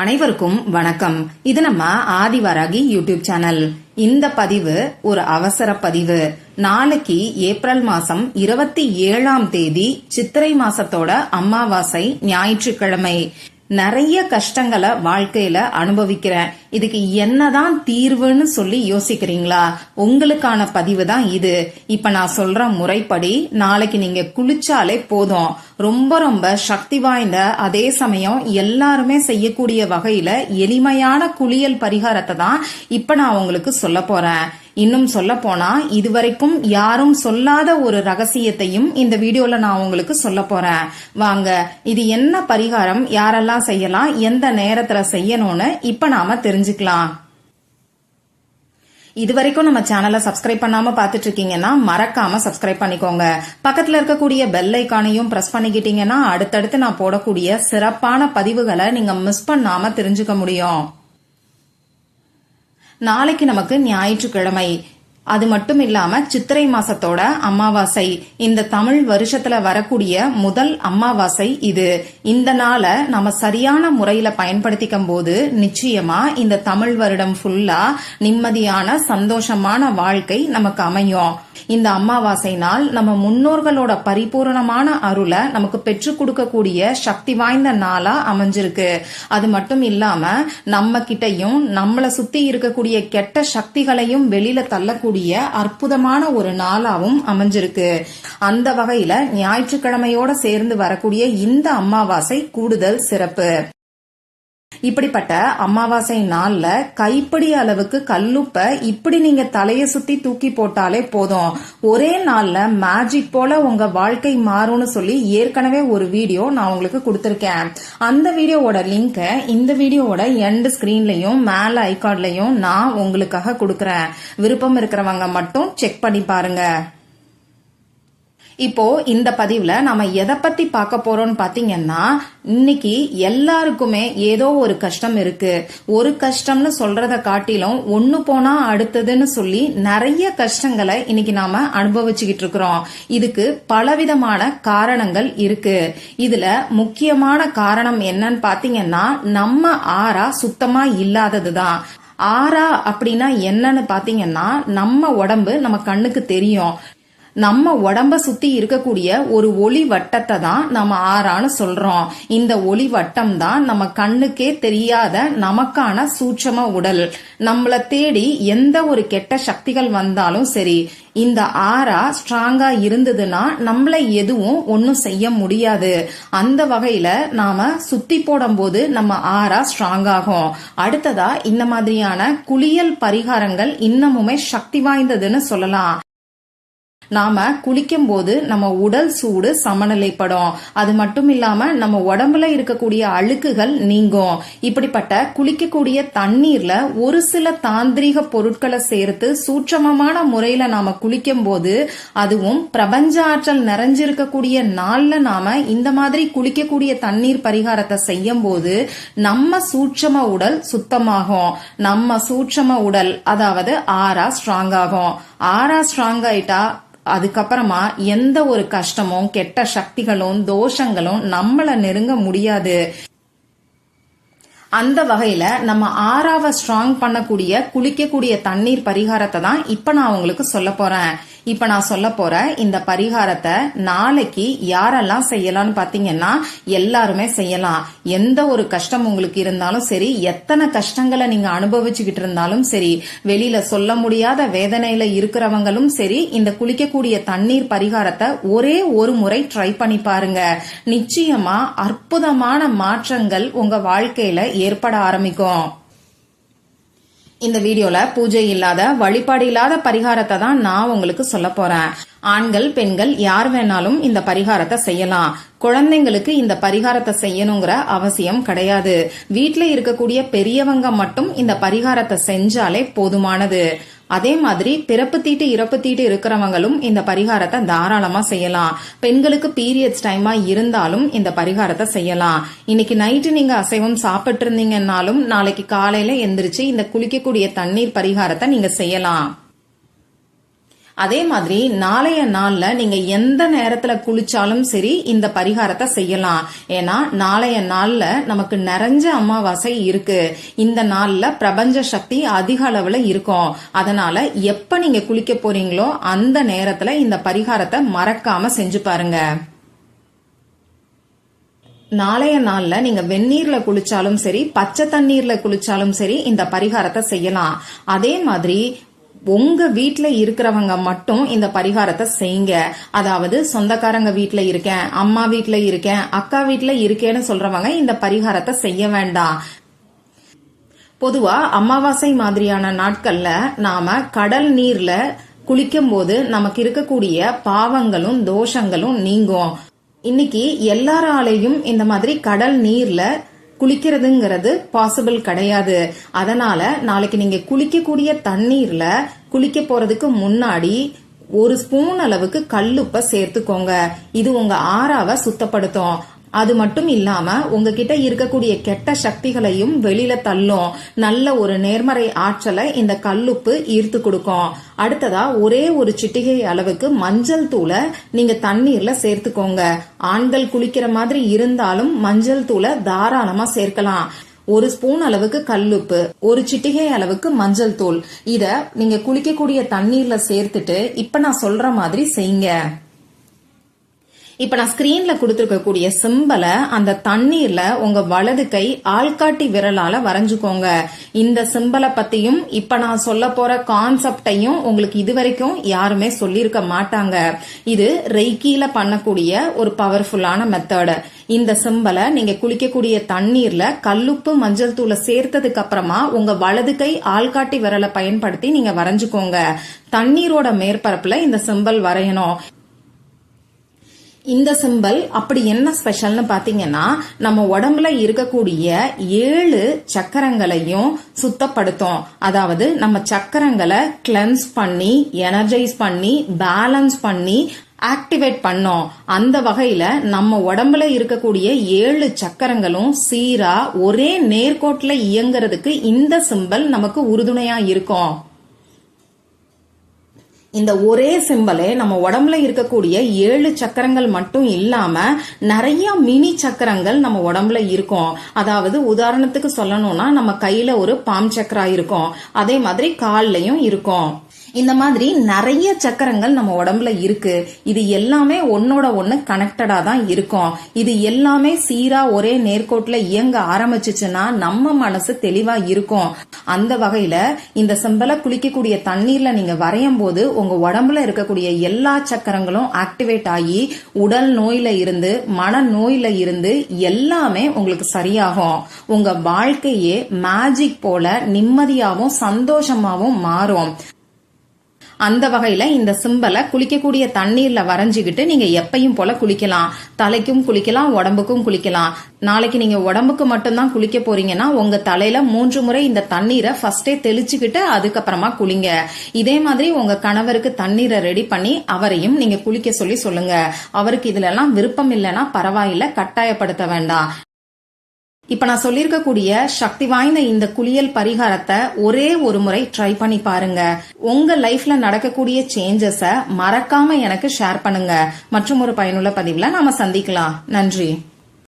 அனைவருக்கும் வணக்கம். இது நம்ம ஆதிவராகி யூடியூப் சேனல். இந்த பதிவு ஒரு அவசர பதிவு. நாளைக்கு ஏப்ரல் மாசம் இருபத்தி ஏழாம் தேதி சித்திரை மாசத்தோட அமாவாசை ஞாயிற்றுக்கிழமை. நிறைய கஷ்டங்களை வாழ்க்கையில அனுபவிக்கிறேன். இதுக்கு என்னதான் தீர்வுன்னு சொல்லி யோசிக்கிறீங்களா? உங்களுக்கான பதிவு தான் இது. இப்ப நான் சொல்ற முறைப்படி நாளைக்கு நீங்க குளிச்சாலே போதும். ரொம்ப ரொம்ப சக்தி வாய்ந்த அதே சமயம் எல்லாருமே செய்யக்கூடிய வகையில எளிமையான குளியல் பரிகாரத்தை தான் இப்ப நான் உங்களுக்கு சொல்ல போறேன். இன்னும் சொல்ல போனா இதுவரைக்கும் யாரும் சொல்லாத ஒரு ரகசியத்தையும் இந்த வீடியோல நான் உங்களுக்கு சொல்ல போறேன். வாங்க இது என்ன பரிகாரம்? யாரெல்லாம் செய்யலாம்? எந்த நேரத்துல செய்யணும்னு இப்ப நாம தெரிஞ்சுக்கலாம். இது வரைக்கும் நம்ம சேனலை சப்ஸ்கிரைப் பண்ணாம பாத்துட்டு இருக்கீங்கன்னா மறக்காம சப்ஸ்கிரைப் பண்ணிக்கோங்க. பக்கத்துல இருக்கக்கூடிய பெல் ஐக்கானையும் பிரஸ் பண்ணிக்கிட்டீங்கன்னா அடுத்தடுத்து நான் போடக்கூடிய சிறப்பான பதிவுகளை நீங்க மிஸ் பண்ணாம தெரிஞ்சுக்க முடியும். நாளைக்கு நமக்கு ஞாயிற்றுக்கிழமை. அது மட்டும் இல்லாம சித்திரை மாசத்தோட அமாவாசை. இந்த தமிழ் வருஷத்துல வரக்கூடிய முதல் அமாவாசை இது. இந்த நாளை நம்ம சரியான முறையில பயன்படுத்திக்கும் போது நிச்சயமா இந்த தமிழ் வருடம் ஃபுல்லா நிம்மதியான சந்தோஷமான வாழ்க்கை நமக்கு அமையும். இந்த அமாவாசை நாள் நம்ம முன்னோர்களோட பரிபூரணமான அருளை நமக்கு பெற்றுக் கொடுக்கக்கூடிய சக்தி வாய்ந்த நாளா அமைஞ்சிருக்கு. அது மட்டும் இல்லாம நம்ம கிட்டையும் நம்மளை சுத்தி இருக்கக்கூடிய கெட்ட சக்திகளையும் வெளியில தள்ளக்கூடிய அற்புதமான ஒரு நாளாவும் அமைஞ்சிருக்கு. அந்த வகையில ஞாயிற்றுக்கிழமையோட சேர்ந்து வரக்கூடிய இந்த அமாவாசை கூடுதல் சிறப்பு. இப்படிப்பட்ட அமாவாசை நாள்ல கைப்பிடி அளவுக்கு கல்லுப்ப இப்படி நீங்க தலைய சுத்தி தூக்கி போட்டாலே போதும். ஒரே நாள்ல மேஜிக் போல உங்க வாழ்க்கை மாறும்னு சொல்லி ஏற்கனவே ஒரு வீடியோ நான் உங்களுக்கு கொடுத்துருக்கேன். அந்த வீடியோவோட லிங்க இந்த வீடியோவோட எண்ட் ஸ்கிரீன்லயும் மேல ஐகார்ட்லயும் நான் உங்களுக்காக கொடுக்கறேன். விருப்பம் இருக்கிறவங்க மட்டும் செக் பண்ணி பாருங்க. இப்போ இந்த பதிவுல நாம எதை பத்தி பார்க்க போறோம்னு பாத்தீங்கன்னா இன்னைக்கு எல்லாருக்குமே ஏதோ ஒரு கஷ்டம் இருக்கு. ஒரு கஷ்டம்னு சொல்றத காட்டிலும் ஒன்னு போனா அடுத்ததுன்னு சொல்லி நிறைய கஷ்டங்களை இன்னைக்கு நாம அனுபவிச்சுக்கிட்டு இருக்கிறோம். இதுக்கு பலவிதமான காரணங்கள் இருக்கு. இதுல முக்கியமான காரணம் என்னன்னு பாத்தீங்கன்னா நம்ம ஆறா சுத்தமா இல்லாததுதான். ஆறா அப்படின்னா என்னன்னு பாத்தீங்கன்னா நம்ம உடம்பு நம்ம கண்ணுக்கு தெரியும். நம்ம உடம்ப சுத்தி இருக்கக்கூடிய ஒரு ஒளி வட்டத்தை தான் நம்ம ஆறான்னு சொல்றோம். இந்த ஒளி வட்டம் தான் நம்ம கண்ணுக்கே தெரியாத நமக்கான சூட்சம உடல். நம்மள தேடி எந்த ஒரு கெட்ட சக்திகள் வந்தாலும் சரி இந்த ஆறா ஸ்ட்ராங்கா இருந்ததுன்னா நம்மள எதுவும் ஒன்னும் செய்ய முடியாது. அந்த வகையில நாம சுத்தி போடும் போது நம்ம ஆறா ஸ்ட்ராங் ஆகும். அடுத்ததா இந்த மாதிரியான குளியல் பரிகாரங்கள் இன்னமுமே சக்தி வாய்ந்ததுன்னு சொல்லலாம். நாம குளிக்கும் போது நம்ம உடல் சூடு சமநிலைப்படும். அது மட்டும் இல்லாம நம்ம உடம்புல இருக்கக்கூடிய அழுக்குகள் நீங்கும். இப்படிப்பட்ட குளிக்கக்கூடிய தண்ணீர்ல ஒரு சில தாந்திரிக பொருட்களை சேர்த்து சூட்சமமான முறையில நாம குளிக்கும் போது அதுவும் பிரபஞ்ச ஆற்றல் நிறைஞ்சிருக்கக்கூடிய நாள்ல நாம இந்த மாதிரி குளிக்கக்கூடிய தண்ணீர் பரிகாரத்தை செய்யும் போது நம்ம சூட்சம உடல் சுத்தமாகும். நம்ம சூட்சம உடல் அதாவது ஆறா ஸ்ட்ராங் ஆகும். ஆறா ஸ்ட்ராங் ஆயிட்டா அதுக்கப்புறமா எந்த ஒரு கஷ்டமும் கெட்ட சக்திகளும் தோஷங்களும் நம்மள நெருங்க முடியாது. அந்த வகையில நம்ம ஆறாவ ஸ்ட்ராங் பண்ணக்கூடிய குளிக்கக்கூடிய தண்ணீர் பரிகாரத்தை தான் இப்ப நான் உங்களுக்கு சொல்ல போறேன். இப்ப நான் சொல்ல போற இந்த பரிகாரத்தை நாளைக்கு யாரெல்லாம் செய்யலாம்னு பாத்தீங்கன்னா எல்லாருமே செய்யலாம். எந்த ஒரு கஷ்டம் உங்களுக்கு இருந்தாலும் சரி எத்தனை கஷ்டங்களை நீங்க அனுபவிச்சுக்கிட்டு இருந்தாலும் சரி வெளியில சொல்ல முடியாத வேதனையில இருக்கிறவங்களும் சரி இந்த குளிக்கக்கூடிய தண்ணீர் பரிகாரத்தை ஒரே ஒரு முறை ட்ரை பண்ணி பாருங்க. நிச்சயமா அற்புதமான மாற்றங்கள் உங்க வாழ்க்கையில ஏற்பட ஆரம்பிக்கும். இந்த வீடியோல பூஜை இல்லாத வழிபாடு இல்லாத பரிகாரத்தை தான் நான் உங்களுக்கு சொல்ல போறேன். ஆண்கள் பெண்கள் யார் வேணாலும் இந்த பரிகாரத்தை செய்யலாம். குழந்தைங்களுக்கு இந்த பரிகாரத்தை செய்யணுங்கிற அவசியம் கிடையாது. வீட்டில் இருக்கக்கூடிய பெரியவங்க மட்டும் இந்த பரிகாரத்தை செஞ்சாலே போதுமானது. அதே மாதிரி பிறப்பு தீட்டு இறப்பு தீட்டு இருக்கிறவங்களும் இந்த பரிகாரத்தை தாராளமா செய்யலாம். பெண்களுக்கு பீரியட்ஸ் டைமா இருந்தாலும் இந்த பரிகாரத்தை செய்யலாம். இன்னைக்கு நைட்டு நீங்க அசைவம் சாப்பிட்டு இருந்தீங்கன்னாலும் நாளைக்கு காலையில எந்திரிச்சு இந்த குளிக்கக்கூடிய தண்ணீர் பரிகாரத்தை நீங்க செய்யலாம். அதே மாதிரி நாளைய நாள்ல நீங்க எந்த நேரத்துல குளிச்சாலும் சரி இந்த பரிகாரத்தை செய்யலாம். ஏன்னா நாளைய நாள்ல நமக்கு நிறைஞ்ச அமாவாசை இருக்கு. இந்த நாள்ல பிரபஞ்ச சக்தி அதிக அளவுல இருக்கும். அதனால எப்ப நீங்க குளிக்க போறீங்களோ அந்த நேரத்துல இந்த பரிகாரத்தை மறக்காம செஞ்சு பாருங்க. நாளைய நாள்ல நீங்க வெந்நீர்ல குளிச்சாலும் சரி பச்சை தண்ணீர்ல குளிச்சாலும் சரி இந்த பரிகாரத்தை செய்யலாம். அதே மாதிரி உங்க வீட்டில் இருக்கிறவங்க மட்டும் இந்த பரிகாரத்தை செய்யுங்க. அதாவது சொந்தக்காரங்க வீட்டில் இருக்கேன் அம்மா வீட்டில் இருக்கேன் அக்கா வீட்டில் இருக்கேன்னு சொல்றவங்க இந்த பரிகாரத்தை செய்ய வேண்டாம். பொதுவா அமாவாசை மாதிரியான நாட்கள்ல நாம கடல் நீர்ல குளிக்கும் போது நமக்கு இருக்கக்கூடிய பாவங்களும் தோஷங்களும் நீங்கும். இன்னைக்கு எல்லாராலையும் இந்த மாதிரி கடல் நீர்ல குளிக்கிறதுங்கிறது பாசிபிள் கிடையாது. அதனால நாளைக்கு நீங்க குளிக்கக்கூடிய தண்ணீர்ல குளிக்க போறதுக்கு முன்னாடி ஒரு ஸ்பூன் அளவுக்கு கல்லுப்ப சேர்த்துக்கோங்க. இது உங்க ஆறாவை சுத்தப்படுத்தும். அது மட்டும் இல்லாம உங்ககிட்ட இருக்கக்கூடிய கெட்ட சக்திகளையும் வெளியில தள்ளும் நல்ல ஒரு நேர்மறை ஆற்றலை இந்த கல்லுப்பு ஈர்த்து கொடுக்கும். அடுத்ததா ஒரே ஒரு சிட்டிகை அளவுக்கு மஞ்சள் தூளை நீங்க தண்ணீர்ல சேர்த்துக்கோங்க. ஆண்கள் குளிக்கிற மாதிரி இருந்தாலும் மஞ்சள் தூளை தாராளமா சேர்க்கலாம். ஒரு ஸ்பூன் அளவுக்கு கல்லுப்பு ஒரு சிட்டிகை அளவுக்கு மஞ்சள் தூள். இத நீங்க குளிக்கக்கூடிய தண்ணீர்ல சேர்த்துட்டு இப்ப நான் சொல்ற மாதிரி செய்யுங்க. இப்ப நான் ஸ்கிரீன்ல கொடுத்துருக்கக்கூடிய சிம்பலை அந்த தண்ணீர்ல உங்க வலது கை ஆள்காட்டி விரலால வரைஞ்சுக்கோங்க. இந்த சிம்பலை பத்தியும் இப்ப நான் சொல்ல போற கான்செப்டையும் உங்களுக்கு இதுவரைக்கும் யாருமே சொல்லியிருக்க மாட்டாங்க. இது ரெய்கில பண்ணக்கூடிய ஒரு பவர்ஃபுல்லான மெத்தட் இந்த சிம்பலை நீங்க குளிக்கக்கூடிய தண்ணீர்ல கல்லுப்பு மஞ்சள் தூளை சேர்த்ததுக்கு அப்புறமா உங்க வலது கை ஆள்காட்டி விரலை பயன்படுத்தி நீங்க வரைஞ்சுக்கோங்க. தண்ணீரோட மேற்பரப்புல இந்த சிம்பல் வரையணும். இந்த சிம்பல் அப்படி என்ன ஸ்பெஷல்னு பாத்தீங்கன்னா நம்ம உடம்புல இருக்கக்கூடிய ஏழு சக்கரங்களையும் சுத்தப்படுத்தும். அதாவது நம்ம சக்கரங்களை கிளென்ஸ் பண்ணி எனர்ஜைஸ் பண்ணி பேலன்ஸ் பண்ணி ஆக்டிவேட் பண்ணோம். அந்த வகையில நம்ம உடம்புல இருக்கக்கூடிய ஏழு சக்கரங்களும் சீரா ஒரே நேர்கோட்டில் இயங்குறதுக்கு இந்த சிம்பல் நமக்கு உறுதுணையா இருக்கும். இந்த ஒரே சிம்பலே நம்ம உடம்புல இருக்கக்கூடிய ஏழு சக்கரங்கள் மட்டும் இல்லாம நிறைய மினி சக்கரங்கள் நம்ம உடம்புல இருக்கும். அதாவது உதாரணத்துக்கு சொல்லணும்னா நம்ம கையில ஒரு பாம் சக்கரா இருக்கும். அதே மாதிரி கால்லையும் இருக்கும். இந்த மாதிரி நிறைய சக்கரங்கள் நம்ம உடம்புல இருக்கு. இது எல்லாமே ஒன்னோட ஒன்னு கனெக்டடா தான் இருக்கும். இது எல்லாமே சீரா ஒரே நேர்கோட்டுல இயங்க ஆரம்பிச்சுச்சுன்னா நம்ம மனசு தெளிவா இருக்கும். அந்த வகையில இந்த செம்பல குளிக்கக்கூடிய தண்ணீர்ல நீங்க வரையும் போது உங்க உடம்புல இருக்கக்கூடிய எல்லா சக்கரங்களும் ஆக்டிவேட் ஆகி உடல் நோயில இருந்து மன நோயில இருந்து எல்லாமே உங்களுக்கு சரியாகும். உங்க வாழ்க்கையே மேஜிக் போல நிம்மதியாகவும் சந்தோஷமாவும் மாறும். அந்த வகையில இந்த சிம்பலை குளிக்கக்கூடிய தண்ணீர்ல வரைஞ்சிக்கிட்டு நீங்க எப்பையும் போல குளிக்கலாம். தலைக்கும் குளிக்கலாம் உடம்புக்கும் குளிக்கலாம். நாளைக்கு நீங்க உடம்புக்கு மட்டும்தான் குளிக்க போறீங்கன்னா உங்க தலையில மூன்று முறை இந்த தண்ணீரை ஃபர்ஸ்டே தெளிச்சுக்கிட்டு அதுக்கப்புறமா குளிங்க. இதே மாதிரி உங்க கணவருக்கு தண்ணீரை ரெடி பண்ணி அவரையும் நீங்க குளிக்க சொல்லி சொல்லுங்க. அவருக்கு இதுல எல்லாம் விருப்பம் இல்லைன்னா பரவாயில்ல கட்டாயப்படுத்த வேண்டாம். இப்ப நான் சொல்லியிருக்கக்கூடிய சக்தி வாய்ந்த இந்த குளியல் பரிகாரத்தை ஒரே ஒரு முறை ட்ரை பண்ணி பாருங்க. உங்க லைஃப்ல நடக்கக்கூடிய சேஞ்சஸ மறக்காம எனக்கு ஷேர் பண்ணுங்க. மற்றும் ஒரு பயனுள்ள பதிவுல நாம சந்திக்கலாம். நன்றி.